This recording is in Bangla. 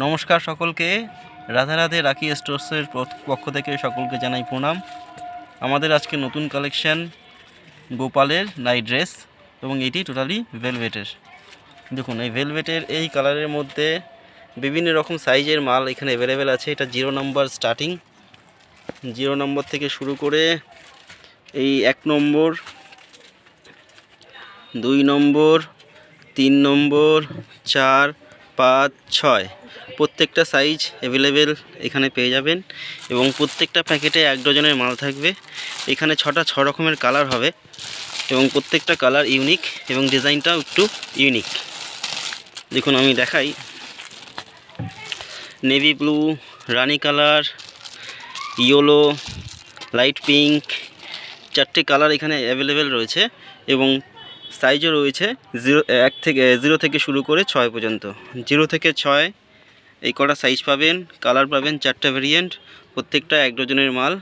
নমস্কার সকলকে। রাধা রাধে রাখি স্টোর্সের পক্ষ থেকে সকলকে জানাই প্রণাম। আমাদের আজকে নতুন কালেকশন গোপালের নাইট ড্রেস এবং এটি টোটালি ভেলভেটের। দেখুন, এই ভেলভেটের এই কালারের মধ্যে বিভিন্ন রকম সাইজের মাল এখানে অ্যাভেলেবেল আছে। এটা zero number starting. Zero number থেকে শুরু করে এই এক নম্বর, দুই নম্বর, তিন নম্বর, চার পাঁচ, ছয়। প্রত্যেকটা সাইজ অ্যাভেলেবেল এখানে পেয়ে যাবেন এবং প্রত্যেকটা প্যাকেটে এক ডজনের মাল থাকবে। এখানে ছটা, ছ রকমের কালার হবে এবং প্রত্যেকটা কালার ইউনিক এবং ডিজাইনটাও একটু ইউনিক দেখুন, আমি দেখাই। Navy blue rani colour yellow light pink চারটে কালার এখানে অ্যাভেলেবেল রয়েছে এবং সাইজও রয়েছে, জিরো এক থেকে জিরো থেকে শুরু করে ছয় পর্যন্ত। জিরো থেকে ছয়, এই কটা সাইজ পাবেন কালার পাবেন, চারটা ভেরিয়েন্ট প্রত্যেকটা এক ডজনের মাল।